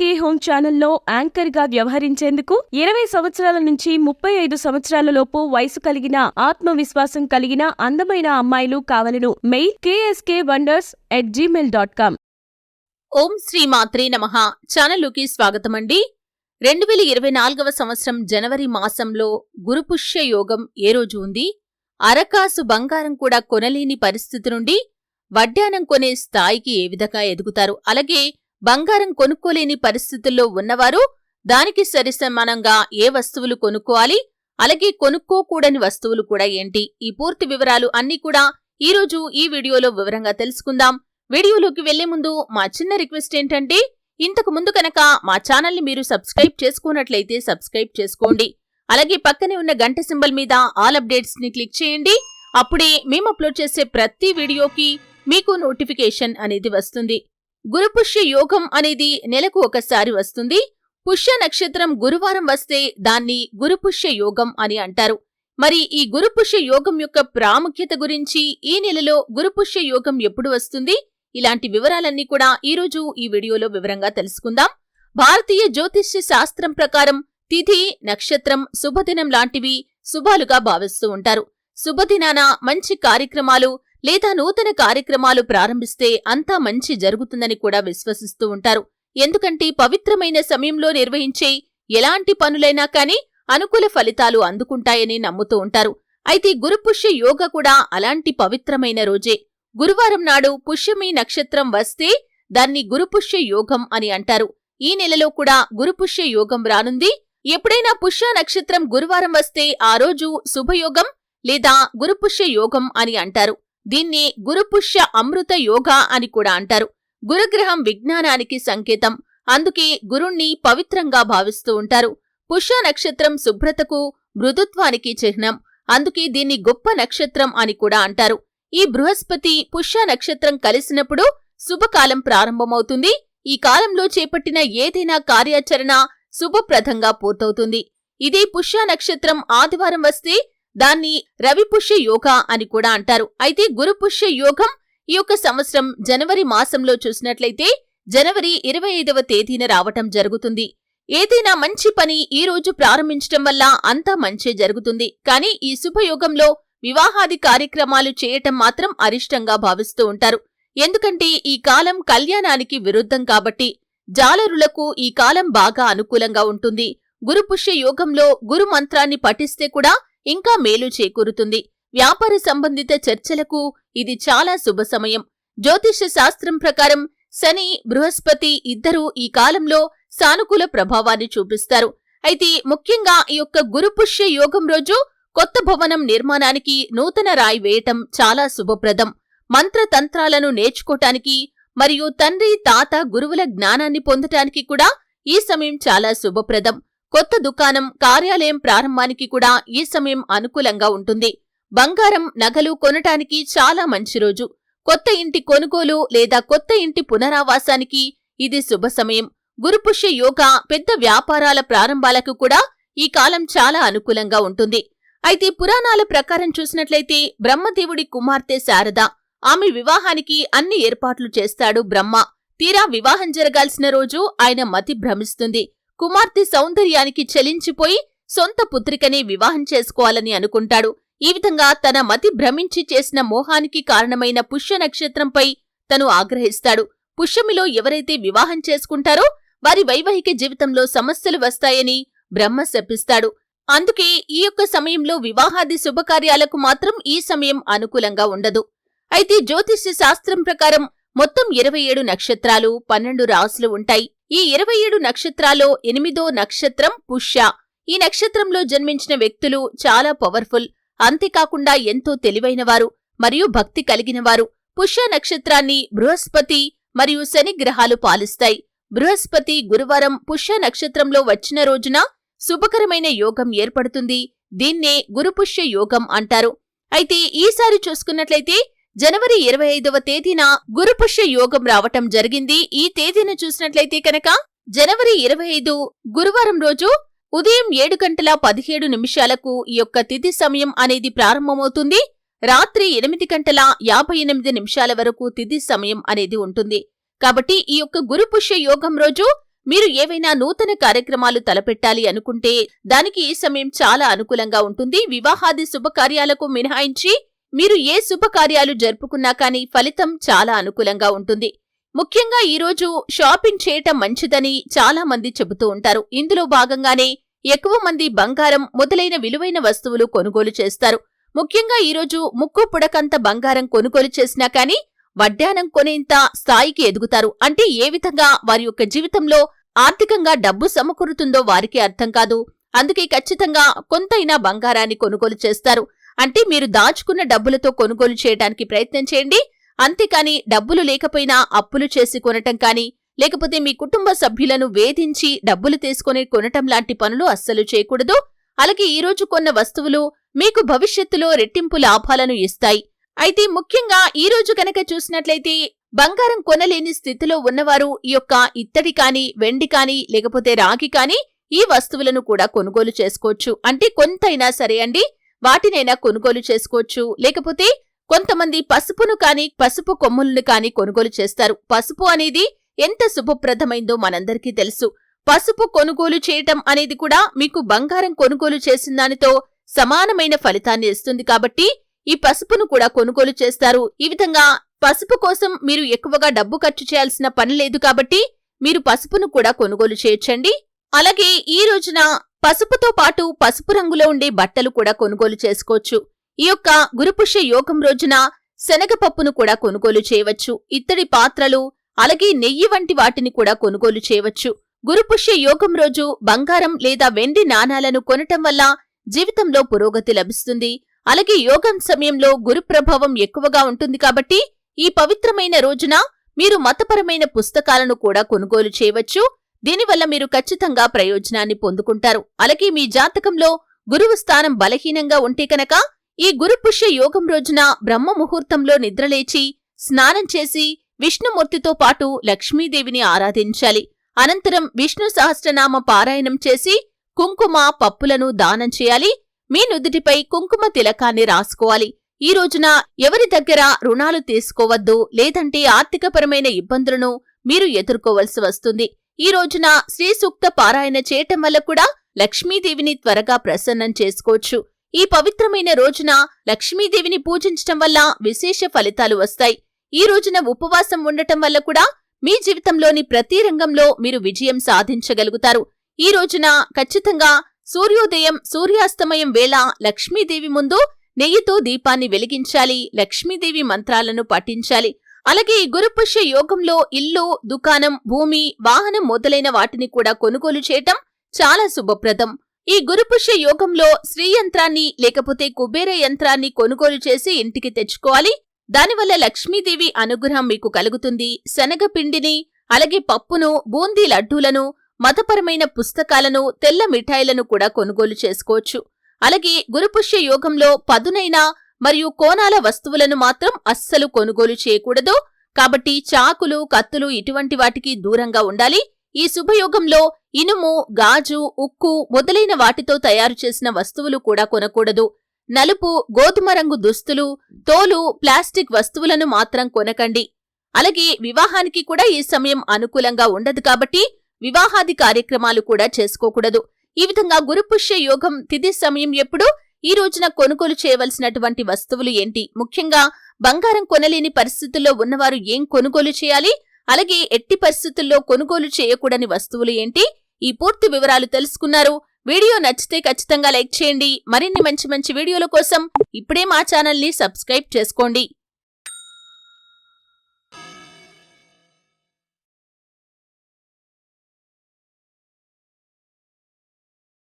కే home ఛానల్లో యాంకర్గా వ్యవహరించేందుకు ఇరవై సంవత్సరాల నుంచి ముప్పై ఐదు సంవత్సరాలలోపు వయసు కలిగిన ఆత్మవిశ్వాసం కలిగిన అందమైన అమ్మాయిలు కావలను. Mail KSK wonders at Gmail dot com. ఓం శ్రీ మాత్రే నమ. ఛానల్లోకి స్వాగతమండి. రెండు వేల ఇరవై నాలుగవ సంవత్సరం జనవరి మాసంలో గురుపుష్య యోగం ఏ రోజు ఉంది? అరకాసు బంగారం కూడా కొనలేని పరిస్థితి నుండి వడ్డానం కొనే స్థాయికి ఏ విధంగా ఎదుగుతారు? అలాగే బంగారం కొనుక్కోలేని పరిస్థితుల్లో ఉన్నవారు దానికి సరిసమానంగా ఏ వస్తువులు కొనుక్కోవాలి? అలాగే కొనుక్కోకూడని వస్తువులు కూడా ఏంటి? ఈ పూర్తి వివరాలు అన్నీ కూడా ఈ రోజు ఈ వీడియోలో వివరంగా తెలుసుకుందాం. వీడియోలోకి వెళ్ళే ముందు మా చిన్న రిక్వెస్ట్ ఏంటంటే ఇంతకు ముందు కనుక మా ఛానల్ని మీరు సబ్స్క్రైబ్ చేసుకున్నట్లయితే సబ్స్క్రైబ్ చేసుకోండి. అలాగే పక్కనే ఉన్న గంట సింబల్ మీద ఆల్ అప్డేట్స్ని క్లిక్ చేయండి. అప్పుడే మేము అప్లోడ్ చేసే ప్రతి వీడియోకి మీకు నోటిఫికేషన్ అనేది వస్తుంది. గురుపుష్య యోగం అనేది నెలకు ఒకసారి వస్తుంది. పుష్య నక్షత్రం గురువారం వస్తే దాన్ని గురుపుష్య యోగం అని అంటారు. మరి ఈ గురుపుష్య యోగం యొక్క ప్రాముఖ్యత గురించి ఈ నెలలో గురుపుష్య యోగం ఎప్పుడు వస్తుంది? ఇలాంటి వివరాలన్నీ కూడా ఈ రోజు ఈ వీడియోలో వివరంగా తెలుసుకుందాం. భారతీయ జ్యోతిష్య శాస్త్రం ప్రకారం తిథి నక్షత్రం శుభదినం లాంటివి శుభాలుగా భావిస్తూ ఉంటారు. శుభదినాన మంచి కార్యక్రమాలు లేదా నూతన కార్యక్రమాలు ప్రారంభిస్తే అంతా మంచి జరుగుతుందని కూడా విశ్వసిస్తూ ఉంటారు. ఎందుకంటే పవిత్రమైన సమయంలో నిర్వహించే ఎలాంటి పనులైనా కాని అనుకూల ఫలితాలు అందుకుంటాయని నమ్ముతూ ఉంటారు. అయితే గురుపుష్య యోగ కూడా అలాంటి పవిత్రమైన రోజే. గురువారం నాడు పుష్యమి నక్షత్రం వస్తే దాన్ని గురుపుష్య యోగం అని అంటారు. ఈ నెలలో కూడా గురుపుష్య యోగం రానుంది. ఎప్పుడైనా పుష్య నక్షత్రం గురువారం వస్తే ఆ రోజు శుభయోగం లేదా గురుపుష్య యోగం అని అంటారు. దీన్ని గురుపుష్య అమృత యోగా అని కూడా అంటారు. గురుగ్రహం విజ్ఞానానికి సంకేతం. అందుకే గురుణ్ణి పవిత్రంగా భావిస్తూ ఉంటారు. పుష్య నక్షత్రం శుభ్రతకు మృదుత్వానికి చిహ్నం. అందుకే దీన్ని గొప్ప నక్షత్రం అని కూడా అంటారు. ఈ బృహస్పతి పుష్య నక్షత్రం కలిసినప్పుడు శుభకాలం ప్రారంభమవుతుంది. ఈ కాలంలో చేపట్టిన ఏదైనా కార్యాచరణ శుభప్రదంగా పూర్తవుతుంది. ఇదే పుష్య నక్షత్రం ఆదివారం వస్తే దాన్ని రవిపుష్య యోగ అని కూడా అంటారు. అయితే గురుపుష్య యోగం ఈ యొక్క సంవత్సరం జనవరి మాసంలో చూసినట్లయితే జనవరి ఇరవై ఐదవ తేదీన రావటం జరుగుతుంది. ఏదైనా మంచి పని ఈ రోజు ప్రారంభించటం వల్ల అంతా మంచే జరుగుతుంది. కానీ ఈ శుభయోగంలో వివాహాది కార్యక్రమాలు చేయటం మాత్రం అరిష్టంగా భావిస్తూ ఉంటారు. ఎందుకంటే ఈ కాలం కళ్యాణానికి విరుద్ధం కాబట్టి జాలరులకు ఈ కాలం బాగా అనుకూలంగా ఉంటుంది. గురుపుష్య యోగంలో గురు మంత్రాన్ని పఠిస్తే కూడా ఇంకా మేలు చేకూరుతుంది. వ్యాపార సంబంధిత చర్చలకు ఇది చాలా శుభ సమయం. జ్యోతిష శాస్త్రం ప్రకారం శని బృహస్పతి ఇద్దరూ ఈ కాలంలో సానుకూల ప్రభావాన్ని చూపిస్తారు. అయితే ముఖ్యంగా ఈ యొక్క గురుపుష్య యోగం రోజు కొత్త భవనం నిర్మాణానికి నూతన రాయి వేయటం చాలా శుభప్రదం. మంత్రతంత్రాలను నేర్చుకోటానికి మరియు తండ్రి తాత గురువుల జ్ఞానాన్ని పొందటానికి కూడా ఈ సమయం చాలా శుభప్రదం. కొత్త దుకాణం కార్యాలయం ప్రారంభానికి కూడా ఈ సమయం అనుకూలంగా ఉంటుంది. బంగారం నగలు కొనటానికి చాలా మంచి రోజు. కొత్త ఇంటి కొనుగోలు లేదా కొత్త ఇంటి పునరావాసానికి ఇది శుభ సమయం. గురుపుష్య యోగ పెద్ద వ్యాపారాల ప్రారంభాలకు కూడా ఈ కాలం చాలా అనుకూలంగా ఉంటుంది. అయితే పురాణాల ప్రకారం చూసినట్లయితే బ్రహ్మదేవుడి కుమార్తె శారద ఆమె వివాహానికి అన్ని ఏర్పాట్లు చేస్తాడు బ్రహ్మ. తీరా వివాహం జరగాల్సిన రోజు ఆయన మతి భ్రమిస్తుంది. కుమార్తె సౌందర్యానికి చెలించిపోయి సొంత పుత్రికనే వివాహం చేసుకోవాలని అనుకుంటాడు. ఈ విధంగా తన మతి భ్రమించి చేసిన మోహానికి కారణమైన పుష్య నక్షత్రంపై తను ఆగ్రహిస్తాడు. పుష్యమిలో ఎవరైతే వివాహం చేసుకుంటారో వారి వైవాహిక జీవితంలో సమస్యలు వస్తాయని బ్రహ్మ శపిస్తాడు. అందుకే ఈ యొక్క సమయంలో వివాహాది శుభకార్యాలకు మాత్రం ఈ సమయం అనుకూలంగా ఉండదు. అయితే జ్యోతిష్య శాస్త్రం ప్రకారం మొత్తం ఇరవై ఏడు నక్షత్రాలు పన్నెండు రాసులు ఉంటాయి. ఈ ఇరవై ఏడు నక్షత్రాల్లో ఎనిమిదో నక్షత్రం పుష్య. ఈ నక్షత్రంలో జన్మించిన వ్యక్తులు చాలా పవర్ఫుల్ అంతేకాకుండా ఎంతో తెలివైనవారు మరియు భక్తి కలిగినవారు. పుష్య నక్షత్రాన్ని బృహస్పతి మరియు శని గ్రహాలు పాలిస్తాయి. బృహస్పతి గురువారం పుష్య నక్షత్రంలో వచ్చిన రోజున శుభకరమైన యోగం ఏర్పడుతుంది. దీన్నే గురుపుష్య యోగం అంటారు. అయితే ఈసారి చూసుకున్నట్లయితే జనవరి ఇరవై ఐదవ తేదీన గురుపుష్య యోగం రావటం జరిగింది. ఈ తేదీన చూసినట్లయితే కనుక జనవరి ఇరవై ఐదు గురువారం రోజు ఉదయం ఏడు గంటల పదిహేడు నిమిషాలకు ఈ యొక్క తిథి సమయం అనేది ప్రారంభమవుతుంది. రాత్రి ఎనిమిది గంటల యాభై ఎనిమిది నిమిషాల వరకు తిథి సమయం అనేది ఉంటుంది. కాబట్టి ఈ యొక్క గురుపుష్య యోగం రోజు మీరు ఏవైనా నూతన కార్యక్రమాలు తలపెట్టాలి అనుకుంటే దానికి ఈ సమయం చాలా అనుకూలంగా ఉంటుంది. వివాహాది శుభకార్యాలకు మినహాయించి మీరు ఏ శుభకార్యాలు జరుపుకున్నా కానీ ఫలితం చాలా అనుకూలంగా ఉంటుంది. ముఖ్యంగా ఈ రోజు షాపింగ్ చేయటం మంచిదని చాలా మంది చెబుతూ ఉంటారు. ఇందులో భాగంగానే ఎక్కువ మంది బంగారం మొదలైన విలువైన వస్తువులు కొనుగోలు చేస్తారు. ముఖ్యంగా ఈ రోజు ముక్కు పుడకంత బంగారం కొనుగోలు చేసినా కానీ వడ్డానం కొనేంత స్థాయికి ఎదుగుతారు. అంటే ఏ విధంగా వారి యొక్క జీవితంలో ఆర్థికంగా డబ్బు సమకూరుతుందో వారికి అర్థం కాదు. అందుకే ఖచ్చితంగా కొంతైనా బంగారాన్ని కొనుగోలు చేస్తారు. అంటే మీరు దాచుకున్న డబ్బులతో కొనుగోలు చేయడానికి ప్రయత్నం చేయండి. అంతేకాని డబ్బులు లేకపోయినా అప్పులు చేసి కొనటం కానీ లేకపోతే మీ కుటుంబ సభ్యులను వేధించి డబ్బులు తీసుకుని కొనటం లాంటి పనులు అస్సలు చేయకూడదు. అలాగే ఈరోజు కొన్న వస్తువులు మీకు భవిష్యత్తులో రెట్టింపు లాభాలను ఇస్తాయి. అయితే ముఖ్యంగా ఈ రోజు కనుక చూసినట్లయితే బంగారం కొనలేని స్థితిలో ఉన్నవారు ఈ యొక్క ఇత్తడి కాని వెండి కాని లేకపోతే రాగి కాని ఈ వస్తువులను కూడా కొనుగోలు చేసుకోవచ్చు. అంటే కొంతైనా సరే అండి వాటినైనా కొనుగోలు చేసుకోవచ్చు. లేకపోతే కొంతమంది పసుపును కాని పసుపు కొమ్ములను కాని కొనుగోలు చేస్తారు. పసుపు అనేది ఎంత శుభప్రదమైందో మనందరికీ తెలుసు. పసుపు కొనుగోలు చేయటం అనేది కూడా మీకు బంగారం కొనుగోలు చేసిన దానితో సమానమైన ఫలితాన్ని ఇస్తుంది కాబట్టి ఈ పసుపును కూడా కొనుగోలు చేస్తారు. ఈ విధంగా పసుపు కోసం మీరు ఎక్కువగా డబ్బు ఖర్చు చేయాల్సిన పని లేదు కాబట్టి మీరు పసుపును కూడా కొనుగోలు చేయొచ్చండి. అలాగే ఈ రోజున పసుపుతో పాటు పసుపు రంగులో ఉండే బట్టలు కూడా కొనుగోలు చేసుకోవచ్చు. ఈ యొక్క గురుపుష్య యోగం రోజున శనగపప్పును కూడా కొనుగోలు చేయవచ్చు. ఇత్తడి పాత్రలు అలాగే నెయ్యి వంటి వాటిని కూడా కొనుగోలు చేయవచ్చు. గురుపుష్య యోగం రోజు బంగారం లేదా వెండి నాణాలను కొనటం వల్ల జీవితంలో పురోగతి లభిస్తుంది. అలాగే యోగం సమయంలో గురు ప్రభావం ఎక్కువగా ఉంటుంది కాబట్టి ఈ పవిత్రమైన రోజున మీరు మతపరమైన పుస్తకాలను కూడా కొనుగోలు చేయవచ్చు. దీనివల్ల మీరు ఖచ్చితంగా ప్రయోజనాన్ని పొందుకుంటారు. అలాగే మీ జాతకంలో గురువు స్థానం బలహీనంగా ఉంటే కనుక ఈ గురుపుష్య యోగం రోజున బ్రహ్మ ముహూర్తంలో నిద్రలేచి స్నానం చేసి విష్ణుమూర్తితో పాటు లక్ష్మీదేవిని ఆరాధించాలి. అనంతరం విష్ణు సహస్రనామ పారాయణం చేసి కుంకుమ పప్పులను దానం చేయాలి. మీ నుదుటిపై కుంకుమ తిలకాన్ని రాసుకోవాలి. ఈ రోజున ఎవరి దగ్గర రుణాలు తీసుకోవద్దు లేదంటే ఆర్థికపరమైన ఇబ్బందులను మీరు ఎదుర్కోవలసి వస్తుంది. ఈ రోజున శ్రీ సూక్త పారాయణ చేయటం వల్ల కూడా లక్ష్మీదేవిని త్వరగా ప్రసన్నం చేసుకోవచ్చు. ఈ పవిత్రమైన రోజున లక్ష్మీదేవిని పూజించటం వల్ల విశేష ఫలితాలు వస్తాయి. ఈ రోజున ఉపవాసం ఉండటం వల్ల కూడా మీ జీవితంలోని ప్రతి రంగంలో మీరు విజయం సాధించగలుగుతారు. ఈ రోజున ఖచ్చితంగా సూర్యోదయం సూర్యాస్తమయం వేళ లక్ష్మీదేవి ముందు నెయ్యితో దీపాన్ని వెలిగించాలి. లక్ష్మీదేవి మంత్రాలను పఠించాలి. అలాగే ఈ గురుపుష్య యోగంలో ఇల్లు దుకాణం భూమి వాహనం మొదలైన వాటిని కూడా కొనుగోలు చేయటం చాలా శుభప్రదం. ఈ గురుపుష్య యోగంలో శ్రీ యంత్రాన్ని లేకపోతే కుబేర యంత్రాన్ని కొనుగోలు చేసి ఇంటికి తెచ్చుకోవాలి. దానివల్ల లక్ష్మీదేవి అనుగ్రహం మీకు కలుగుతుంది. శనగపిండిని అలాగే పప్పును బూందీ లడ్డూలను మతపరమైన పుస్తకాలను తెల్ల మిఠాయిలను కూడా కొనుగోలు చేసుకోవచ్చు. అలాగే గురుపుష్య యోగంలో పదునైన మరియు కోణాల వస్తువులను మాత్రం అస్సలు కొనుగోలు చేయకూడదు. కాబట్టి చాకులు కత్తులు ఇటువంటి వాటికి దూరంగా ఉండాలి. ఈ శుభయోగంలో ఇనుము గాజు ఉక్కు మొదలైన వాటితో తయారు చేసిన వస్తువులు కూడా కొనకూడదు. నలుపు గోధుమ రంగు దుస్తులు తోలు ప్లాస్టిక్ వస్తువులను మాత్రం కొనకండి. అలాగే వివాహానికి కూడా ఈ సమయం అనుకూలంగా ఉండదు కాబట్టి వివాహాది కార్యక్రమాలు కూడా చేసుకోకూడదు. ఈ విధంగా గురుపుష్య యోగం తిథి సమయం ఎప్పుడు? ఈ రోజున కొనుగోలు చేయవలసినటువంటి వస్తువులు ఏంటి? ముఖ్యంగా బంగారం కొనలేని పరిస్థితుల్లో ఉన్నవారు ఏం కొనుగోలు చేయాలి? అలాగే ఎట్టి పరిస్థితుల్లో కొనుగోలు చేయకూడని వస్తువులు ఏంటి? ఈ పూర్తి వివరాలు తెలుసుకున్నారు. వీడియో నచ్చితే ఖచ్చితంగా లైక్ చేయండి. మరిన్ని మంచి మంచి వీడియోల కోసం ఇప్పుడే మా ఛానల్ని సబ్స్క్రైబ్ చేసుకోండి.